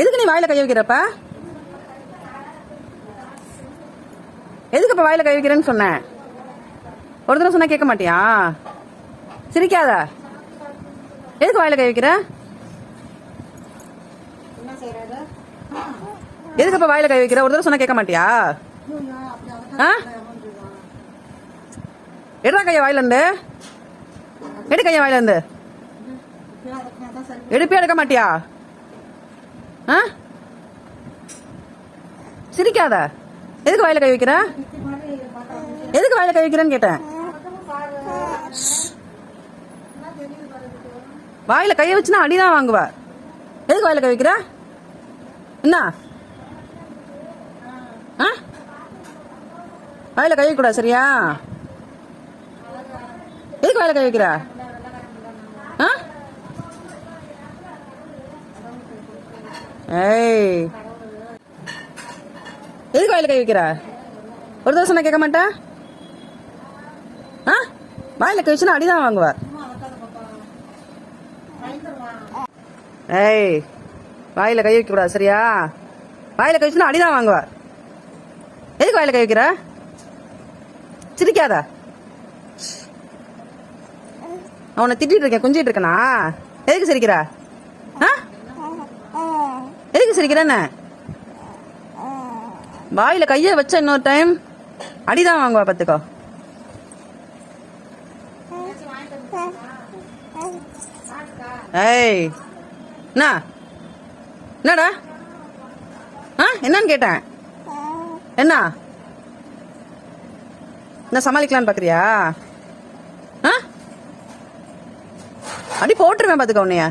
எதுக்கு நீ வாயில கை வைக்கிறப்ப? எதுக்கு இப்ப வாயில கை வைக்கிறேன்னு சொன்னேன் ஒரு தடவை சொன்னா கேட்க மாட்டியா? சிரிக்காத. எதுக்கு வாயில கை வைக்கிற? எதுக்கு இப்ப வாயில கை வைக்கிற? ஒரு தடவை சொன்னா கேட்க மாட்டியா? ஆ? எடுறா கைய வாயில இருந்து. எடு கைய வாயில இருந்து. எடுப்பே எடுக்க மாட்டியா? ஆ? சிரிக்காத. எதுக்கு வாயில கை வைக்கிற? எதுக்கு வாயில கை வைக்கிறேன்னு கேட்டேன். வாயில கைய வச்சுனா அடிதான் வாங்குவ. எதுக்கு வாயில கை வைக்கிற? என்ன? ஆ? வாயில கை வைக்கூடாது சரியா? எதுக்கு வாயில கை வைக்கிற? ஏய். எதுக்கு வாயில கை வைக்கிற? ஒரு தோசை நான் கேட்க மாட்டா? ஆ? வாயில கை வச்சுனா அடிதான் வாங்குவார் ஏய் வாயில கை வைக்க கூடாது சரியா? வாயில கை வச்சுனா அடிதான் வாங்குவார் எதுக்கு வாயில கை வைக்கிற? சிரிக்காதா. அவனை திட்டிட்டு இருக்கேன் குஞ்சிட்டு இருக்கனா? எதுக்கு சிரிக்கிறா? எதுக்கு வாயில கைய வச்ச இன்னொரு டைம் அடிதான் வாங்குவா பாத்துக்கோ ஏய் என்ன? என்னடா? ஆ என்னன்னு கேட்டேன். என்ன? என்ன சமாளிக்கலான்னு பாக்குறியா ஆ? அடி போட்டுருவேன் பாத்துக்கோ உன்னைய.